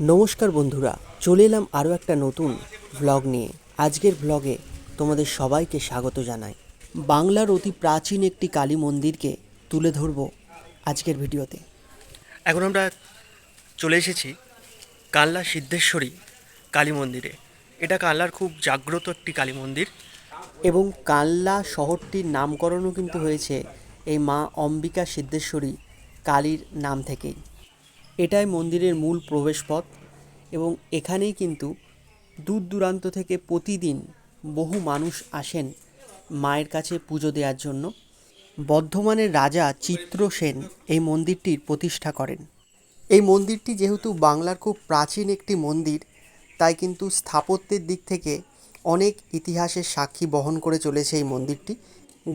নমস্কার বন্ধুরা চলে এলাম আরও একটা নতুন ভ্লগ নিয়ে। আজকের ভ্লগে তোমাদের সবাইকে স্বাগত জানাই। বাংলার অতি প্রাচীন একটি কালী মন্দিরকে তুলে ধরবো আজকের ভিডিওতে। এখন আমরা চলে এসেছি কাল্লা সিদ্ধেশ্বরী কালী মন্দিরে। এটা কাল্লার খুব জাগ্রত একটি কালী মন্দির। এবং কাল্লা শহরটির নামকরণও কিন্তু হয়েছে এই মা অম্বিকা সিদ্ধেশ্বরী কালীর নাম থেকেই। এটাই মন্দিরের মূল প্রবেশপথ এবং এখানেই কিন্তু দূর দূরান্ত থেকে প্রতিদিন বহু মানুষ আসেন মায়ের কাছে পুজো দেওয়ার জন্য। বর্ধমানের রাজা চিত্রসেন এই মন্দিরটির প্রতিষ্ঠা করেন। এই মন্দিরটি যেহেতু বাংলার খুব প্রাচীন একটি মন্দির, তাই কিন্তু স্থাপত্যের দিক থেকে অনেক ইতিহাসের সাক্ষী বহন করে চলেছে এই মন্দিরটি।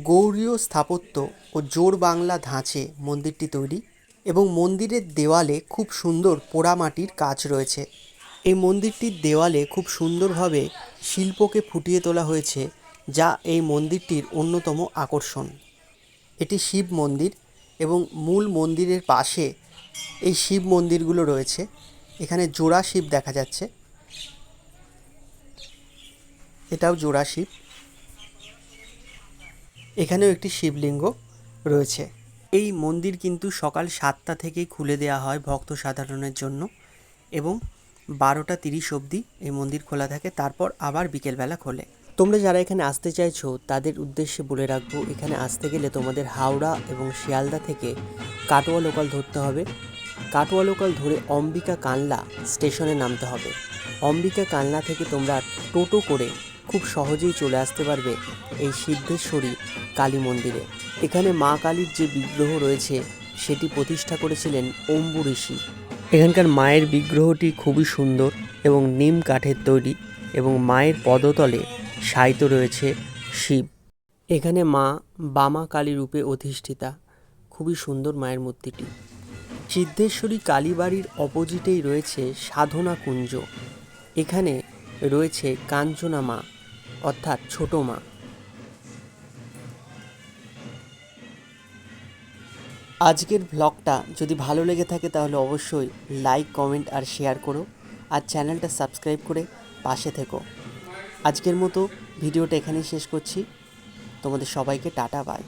গৌরীয় স্থাপত্য ও জোর বাংলা ধাঁচে মন্দিরটি তৈরি। এবং মন্দিরের দেওয়ালে খুব সুন্দর পোড়ামাটির কাজ রয়েছে। এই মন্দিরটির দেওয়ালে খুব সুন্দরভাবে শিল্পকে ফুটিয়ে তোলা হয়েছে, যা এই মন্দিরটির অন্যতম আকর্ষণ। এটি শিব মন্দির এবং মূল মন্দিরের পাশে এই শিব মন্দিরগুলো রয়েছে। এখানে জোড়া শিব দেখা যাচ্ছে। এটাও জোড়া শিব। এখানেও একটি শিবলিঙ্গ রয়েছে। এই মন্দির কিন্তু সকাল সাতটা থেকেই খুলে দেওয়া হয় ভক্ত সাধারণের জন্য এবং বারোটা তিরিশ অবধি এই মন্দির খোলা থাকে, তারপর আবার বিকেলবেলা খোলে। তোমরা যারা এখানে আসতে চাইছো, তাদের উদ্দেশ্যে বলে রাখব, এখানে আসতে গেলে তোমাদের হাওড়া এবং শিয়ালদা থেকে কাটোয়া লোকাল ধরতে হবে। কাটোয়া লোকাল ধরে অম্বিকা কানলা স্টেশনে নামতে হবে। অম্বিকা কানলা থেকে তোমরা টোটো করে খুব সহজেই চলে আসতে পারবে এই সিদ্ধেশ্বরী কালী মন্দিরে। এখানে মা কালীর যে বিগ্রহ রয়েছে, সেটি প্রতিষ্ঠা করেছিলেন অম্বু ঋষি। এখানকার মায়ের বিগ্রহটি খুবই সুন্দর এবং নিম কাঠের তৈরি এবং মায়ের পদতলে শায়িত রয়েছে শিব। এখানে মা বামা কালী রূপে অধিষ্ঠিতা। খুবই সুন্দর মায়ের মূর্তিটি। সিদ্ধেশ্বরী কালীবাড়ির অপোজিটেই রয়েছে সাধনা কুঞ্জ। এখানে রয়েছে কাঞ্চনা মা, অর্থাৎ ছোট মা। আজকের ব্লগটা যদি ভালো লেগে থাকে তাহলে অবশ্যই লাইক কমেন্ট আর শেয়ার করো আর চ্যানেলটা সাবস্ক্রাইব করে পাশে থেকো। আজকের মতো ভিডিওটা এখানেই শেষ করছি। তোমাদের সবাইকে টাটা বাই